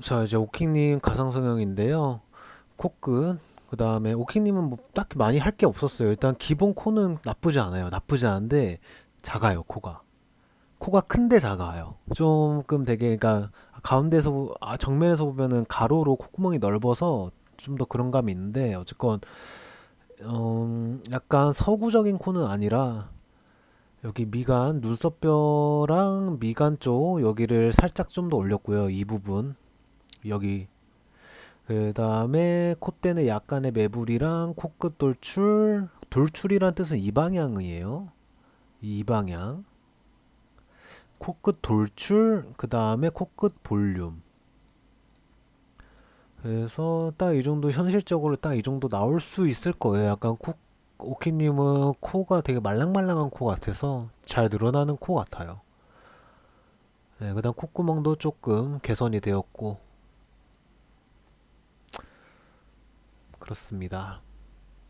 자 이제 오킹님 가상성형인데요. 코끝 그 다음에 오킹님은 뭐 딱히 많이 할 게 없었어요. 일단 기본 코는 나쁘지 않아요. 나쁘지 않은데 작아요 코가. 코가 큰데 작아요. 조금 되게 그러니까 가운데서 보- 아, 정면에서 보면은 가로로 콧구멍이 넓어서 좀 더 그런 감이 있는데 어쨌건 음, 약간 서구적인 코는 아니라 여기 미간 눈썹뼈랑 미간 쪽 여기를 살짝 좀 더 올렸고요. 이 부분 여기 그 다음에 콧대는 약간의 매부리랑 코끝 돌출 돌출이란 뜻은 이 방향이에요. 이 방향 코끝 돌출 그 다음에 코끝 볼륨 그래서 딱 이 정도 현실적으로 딱 이 정도 나올 수 있을 거예요. 약간 코 오키님은 코가 되게 말랑말랑한 코 같아서 잘 늘어나는 코 같아요. 네, 그 다음 콧구멍도 조금 개선이 되었고 그렇습니다.